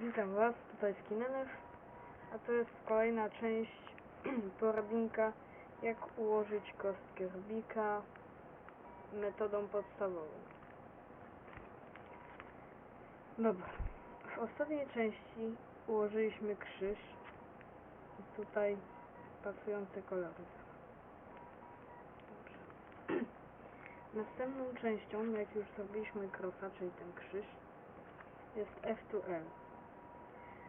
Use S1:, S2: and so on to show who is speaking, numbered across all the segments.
S1: Witam Was, tutaj Skinenew, a to jest kolejna część poradnika jak ułożyć kostkę Rubika metodą podstawową. Dobra, w ostatniej części ułożyliśmy krzyż i tutaj pasujące kolory. Dobrze. Następną częścią, jak już zrobiliśmy krosa, czyli ten krzyż, jest F2L.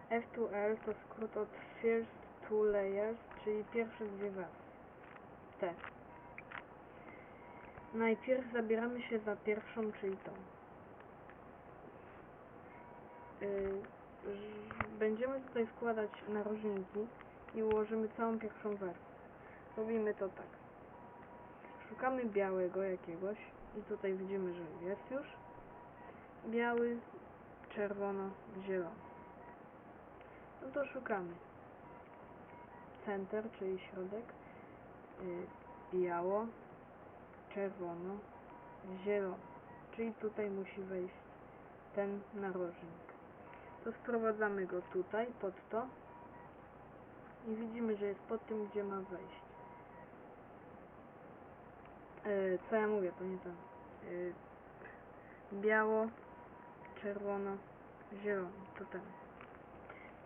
S1: F2L to skrót od First Two Layers, czyli pierwsze dwie warstwy. Najpierw zabieramy się za pierwszą, czyli tą. Ż- będziemy tutaj wkładać narożniki i ułożymy całą pierwszą warstwę. Robimy to tak. Szukamy białego jakiegoś i tutaj widzimy, że jest już biały, czerwono, zielony. No to szukamy. Center, czyli środek, y, biało, czerwono, zielono. Czyli tutaj musi wejść ten narożnik. To sprowadzamy go tutaj, pod to i widzimy, że jest pod tym, gdzie ma wejść. E, co ja mówię, to nie ten. E, biało, czerwono, zielony, to ten.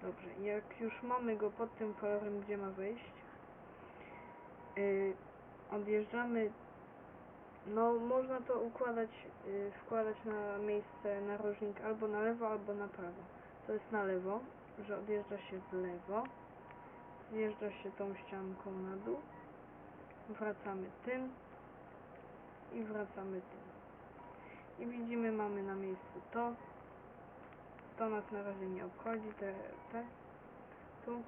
S1: Dobrze, jak już mamy go pod tym kolorem, gdzie ma wejść, yy, odjeżdżamy, no można to układać, yy, wkładać na miejsce narożnik albo na lewo, albo na prawo. To jest na lewo, że odjeżdża się w lewo, zjeżdża się tą ścianką na dół, wracamy tym i wracamy tym. I widzimy, mamy na miejscu to, to nas na razie nie obchodzi, te, te, tu.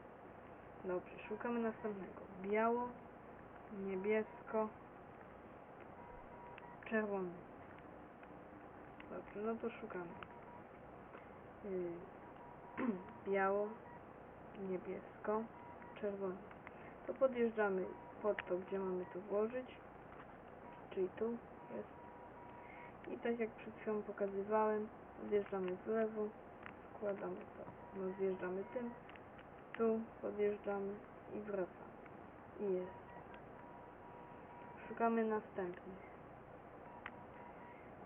S1: Dobrze, szukamy następnego. Biało, niebiesko, czerwony. Dobrze, no to szukamy. Yy, biało, niebiesko, czerwony. To podjeżdżamy pod to, gdzie mamy to włożyć, czyli tu jest. I tak jak przed chwilą pokazywałem, odjeżdżamy w lewo, wkładamy to, no zjeżdżamy tym, tu podjeżdżamy i wracamy. I jest. Szukamy następnych.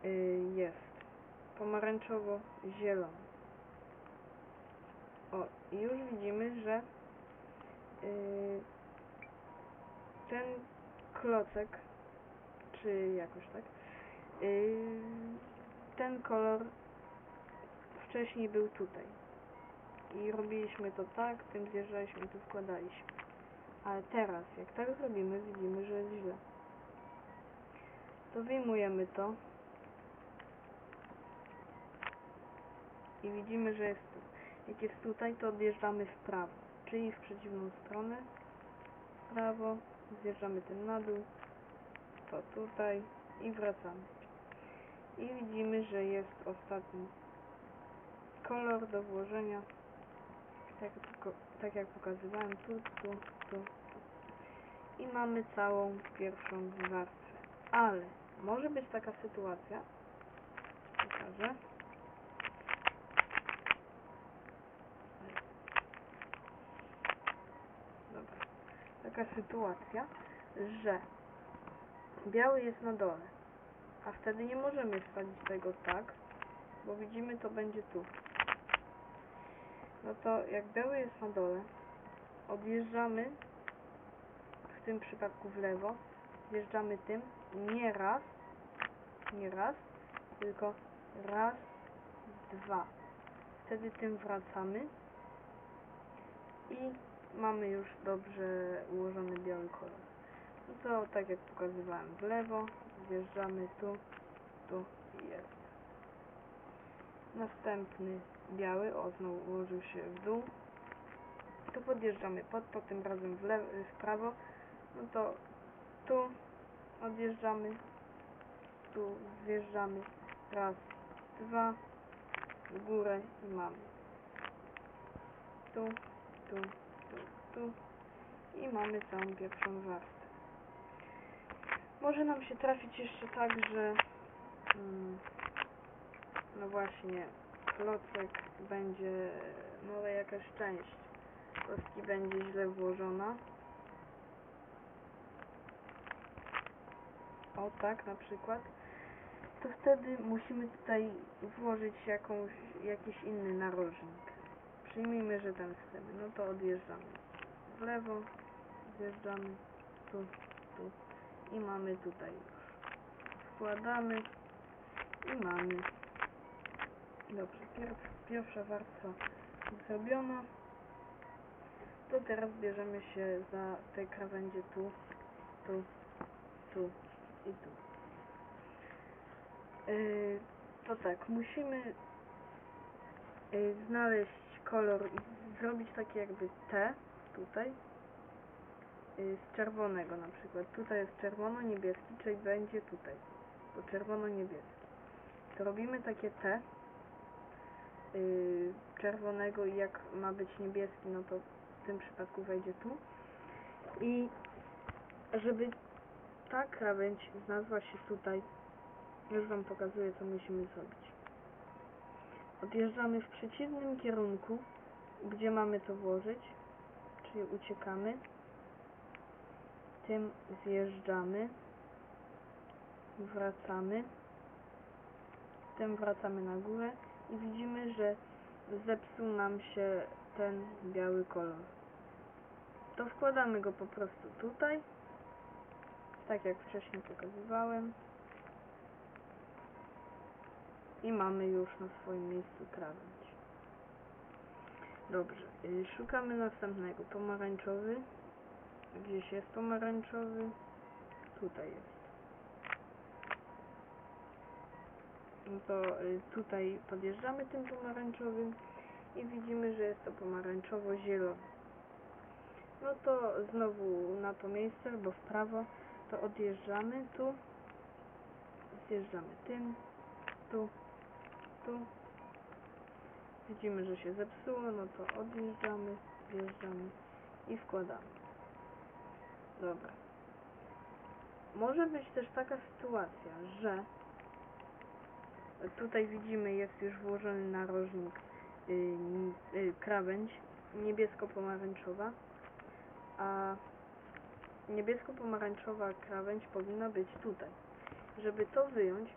S1: Yy, jest. Pomarańczowo-zielony. O, i już widzimy, że yy, ten klocek, czy jakoś tak, yy, ten kolor wcześniej był tutaj. I robiliśmy to tak, tym zjeżdżaliśmy, tu wkładaliśmy. Ale teraz, jak tak zrobimy, widzimy, że jest źle. To wyjmujemy to. I widzimy, że jest tu. Jak jest tutaj, to odjeżdżamy w prawo. Czyli w przeciwną stronę. W prawo. Zjeżdżamy tym na dół. To tutaj. I wracamy. I widzimy, że jest ostatni kolor do włożenia. Tak, tak jak pokazywałem tu, tu, tu, tu i mamy całą pierwszą warstwę ale może być taka sytuacja pokażę. Dobra. Taka sytuacja, że biały jest na dole a wtedy nie możemy wsadzić tego tak bo widzimy to będzie tu no to jak biały jest na dole, odjeżdżamy, w tym przypadku w lewo, zjeżdżamy tym, nie raz, nie raz, tylko raz, dwa. Wtedy tym wracamy i mamy już dobrze ułożony biały kolor. No to tak jak pokazywałem w lewo, zjeżdżamy tu, tu i jest. Następny biały, o znowu ułożył się w dół. Tu podjeżdżamy pod to, tym razem w, lewo, w prawo. No to tu odjeżdżamy, tu zjeżdżamy, raz, dwa, w górę i mamy. Tu, tu, tu, tu i mamy całą pierwszą warstwę. Może nam się trafić jeszcze tak, że mm, no właśnie klocek będzie, może jakaś część kostki będzie źle włożona. O tak na przykład. To wtedy musimy tutaj włożyć jakąś, jakiś inny narożnik. Przyjmijmy, że ten chcemy. No to odjeżdżamy w lewo, zjeżdżamy tu, tu i mamy tutaj już. Wkładamy i mamy. Dobrze, pierw, pierwsza warstwa zrobiona. To teraz bierzemy się za te krawędzie tu, tu, tu i tu. Yy, to tak, musimy yy, znaleźć kolor i zrobić takie jakby T tutaj yy, z czerwonego na przykład. Tutaj jest czerwono-niebieski, czyli będzie tutaj, bo czerwono-niebieski. To robimy takie T yy, czerwonego i jak ma być niebieski, no to w tym przypadku wejdzie tu. I żeby ta krawędź znalazła się tutaj, już Wam pokazuję, co musimy zrobić. Odjeżdżamy w przeciwnym kierunku, gdzie mamy to włożyć, czyli uciekamy. Tym zjeżdżamy, wracamy, tym wracamy na górę i widzimy, że zepsuł nam się ten biały kolor. To wkładamy go po prostu tutaj, tak jak wcześniej pokazywałem. I mamy już na swoim miejscu krawędź. Dobrze, y, szukamy następnego. Pomarańczowy. Gdzieś jest pomarańczowy. Tutaj jest. No to y, tutaj podjeżdżamy tym pomarańczowym i widzimy, że jest to pomarańczowo-zielony. No to znowu na to miejsce, bo w prawo, to odjeżdżamy tu, zjeżdżamy tym, tu, tu. Widzimy, że się zepsuło, no to odjeżdżamy, zjeżdżamy i wkładamy. Dobra. Może być też taka sytuacja, że tutaj widzimy jest już włożony narożnik yy, yy, krawędź niebiesko-pomarańczowa, a niebiesko-pomarańczowa krawędź powinna być tutaj. Żeby to wyjąć,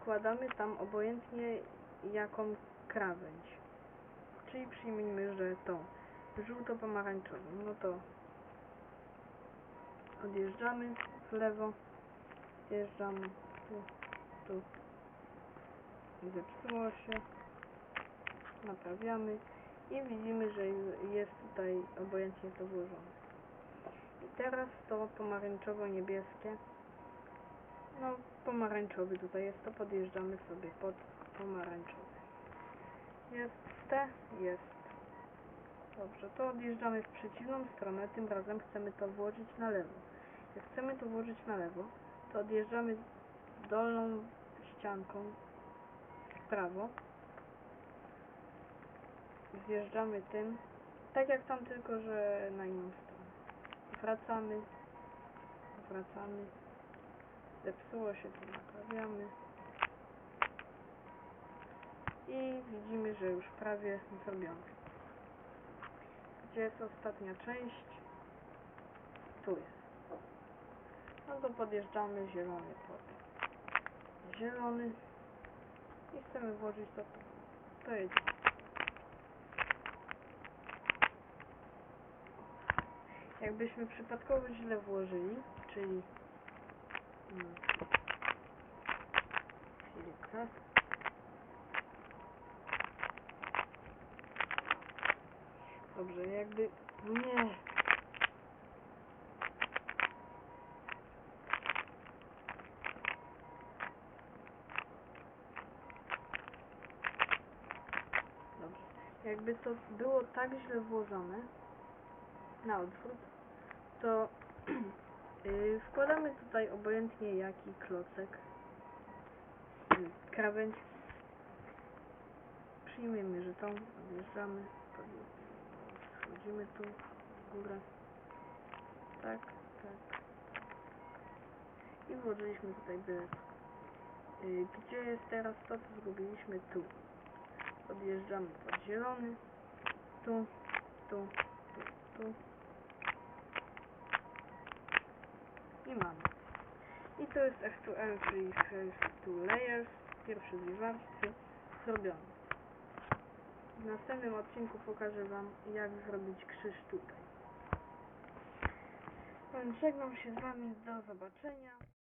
S1: wkładamy tam obojętnie jaką krawędź. Czyli przyjmijmy, że tą żółto-pomarańczową. No to odjeżdżamy w lewo, zjeżdżamy tu, tu. Zepsuło się. Naprawiamy i widzimy, że jest tutaj obojętnie to włożone. I teraz to pomarańczowo-niebieskie. No, pomarańczowy tutaj jest, to podjeżdżamy sobie pod pomarańczowy. Jest T, jest. Dobrze, to odjeżdżamy w przeciwną stronę, tym razem chcemy to włożyć na lewo. Jak chcemy to włożyć na lewo, to odjeżdżamy dolną ścianką prawo. Zjeżdżamy tym, tak jak tam, tylko że na inną stronę. Wracamy, wracamy, zepsuło się, to naprawiamy. I widzimy, że już prawie zrobione. Gdzie jest ostatnia część? Tu jest. No to podjeżdżamy zielony pod zielony i chcemy włożyć to. To jedzie. Jakbyśmy przypadkowo źle włożyli, czyli mm, chwilkę. Dobrze, jakby nie. Dobrze. Jakby to było tak źle włożone na odwrót, to yy, wkładamy tutaj obojętnie jaki klocek, yy, krawędź. Przyjmiemy, że tą odjeżdżamy, wchodzimy tu w górę. Tak, tak. I włożyliśmy tutaj byle. Yy, gdzie jest teraz to, co zrobiliśmy tu? Odjeżdżamy pod zielony. Tu, tu, tu, tu. I mamy. I to jest F2L, czyli First Two Layers, pierwsze dwie warstwy, zrobione. W następnym odcinku pokażę Wam, jak zrobić krzyż tutaj. Żegnam się z Wami, do zobaczenia.